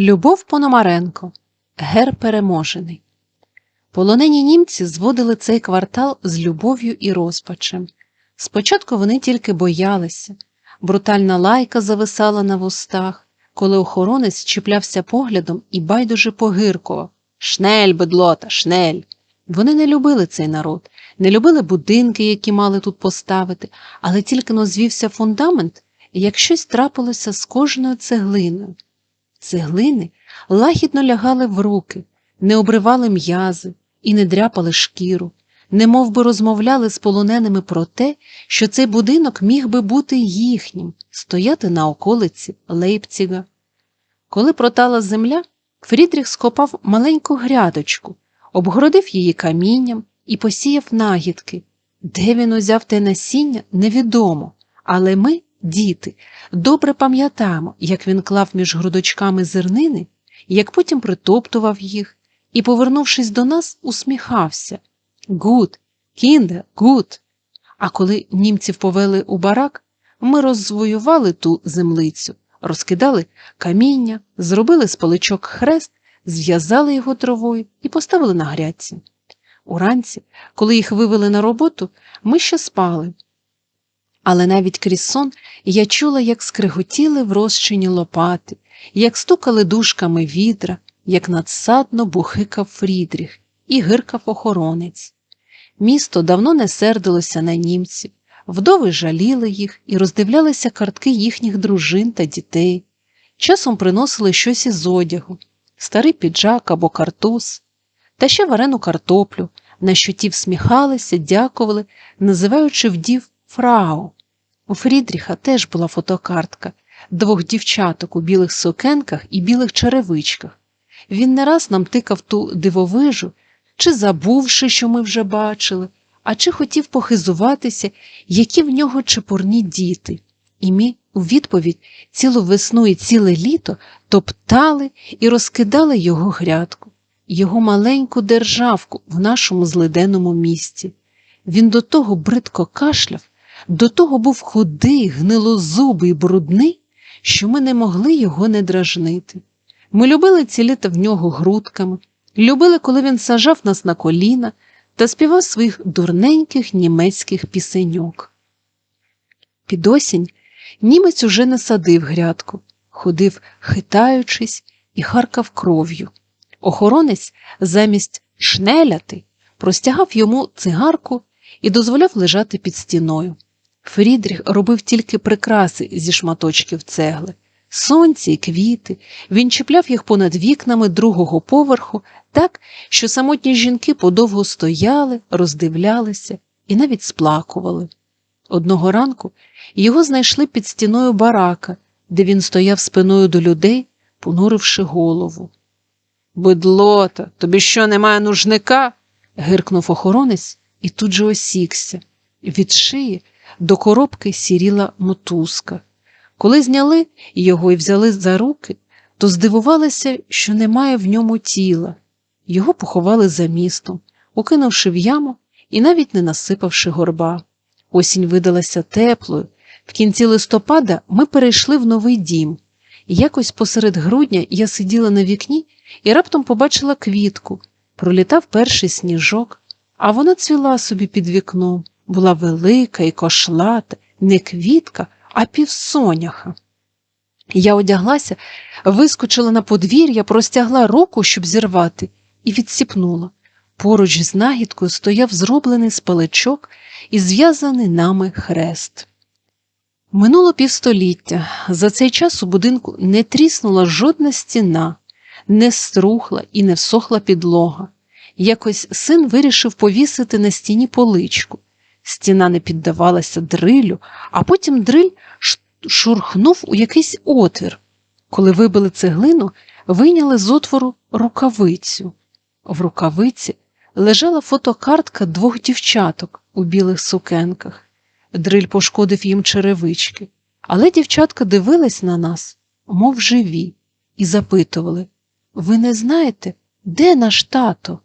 Любов Пономаренко Гер переможений. Полонені німці зводили цей квартал з любов'ю і розпачем. Спочатку вони тільки боялися, брутальна лайка зависала на вустах, коли охоронець чіплявся поглядом і байдуже погиркував Шнель, бедлота, шнель. Вони не любили цей народ, не любили будинки, які мали тут поставити, але тільки но звівся фундамент, як щось трапилося з кожною цеглиною. Цеглини лагідно лягали в руки, не обривали м'язи і не дряпали шкіру, не би розмовляли з полоненими про те, що цей будинок міг би бути їхнім, стояти на околиці Лейпціга. Коли протала земля, Фрідріх скопав маленьку грядочку, обгородив її камінням і посіяв нагідки. Де він узяв те насіння, невідомо, але ми, діти, добре пам'ятаємо, як він клав між грудочками зернини, як потім притоптував їх і, повернувшись до нас, усміхався. Гуд, кінде, гуд. А коли німців повели у барак, ми розвоювали ту землицю, розкидали каміння, зробили з поличок хрест, зв'язали його травою і поставили на грядці. Уранці, коли їх вивели на роботу, ми ще спали. Але навіть крізь сон я чула, як скриготіли в розчині лопати, як стукали дужками відра, як надсадно бухикав Фрідріх і гиркав охоронець. Місто давно не сердилося на німців, вдови жаліли їх і роздивлялися картки їхніх дружин та дітей. Часом приносили щось із одягу, старий піджак або картуз, та ще варену картоплю, на що ті всміхалися, дякували, називаючи вдів фрау. У Фрідріха теж була фотокартка двох дівчаток у білих сукенках і білих черевичках. Він не раз нам тикав ту дивовижу, чи забувши, що ми вже бачили, а чи хотів похизуватися, які в нього чепурні діти. І ми у відповідь цілу весну і ціле літо топтали і розкидали його грядку, його маленьку державку в нашому злиденному місті. Він до того бридко кашляв, до того був худий, гнилозубий, брудний, що ми не могли його не дражнити. Ми любили ціліти в нього грудками, любили, коли він сажав нас на коліна та співав своїх дурненьких німецьких пісеньок. Під осінь німець уже не садив грядку, ходив, хитаючись, і харкав кров'ю. Охоронець замість шнеляти простягав йому цигарку і дозволяв лежати під стіною. Фрідріх робив тільки прикраси зі шматочків цегли, сонці й квіти, він чіпляв їх понад вікнами другого поверху так, що самотні жінки подовго стояли, роздивлялися і навіть сплакували. Одного ранку його знайшли під стіною барака, де він стояв спиною до людей, понуривши голову. Бидлота, тобі що немає нужника? гиркнув охоронець і тут же осікся. Від шиї до коробки сіріла мотузка. Коли зняли його і взяли за руки, то здивувалися, що немає в ньому тіла. Його поховали за містом, укинувши в яму і навіть не насипавши горба. Осінь видалася теплою. В кінці листопада ми перейшли в новий дім. Якось посеред грудня я сиділа на вікні і раптом побачила квітку. Пролітав перший сніжок, а вона цвіла собі під вікном, була велика і кошлата, не квітка, а півсоняха. Я одяглася, вискочила на подвір'я, простягла руку, щоб зірвати, і відсіпнула. Поруч з нагідкою стояв зроблений з паличок і зв'язаний нами хрест. Минуло півстоліття. За цей час у будинку не тріснула жодна стіна, не струхла і не всохла підлога. Якось син вирішив повісити на стіні поличку. Стіна не піддавалася дрилю, а потім дриль шурхнув у якийсь отвір. Коли вибили цеглину, вийняли з отвору рукавицю. В рукавиці лежала фотокартка двох дівчаток у білих сукенках. Дриль пошкодив їм черевички, але дівчатка дивились на нас, мов живі, і запитували Ви не знаєте, де наш тато?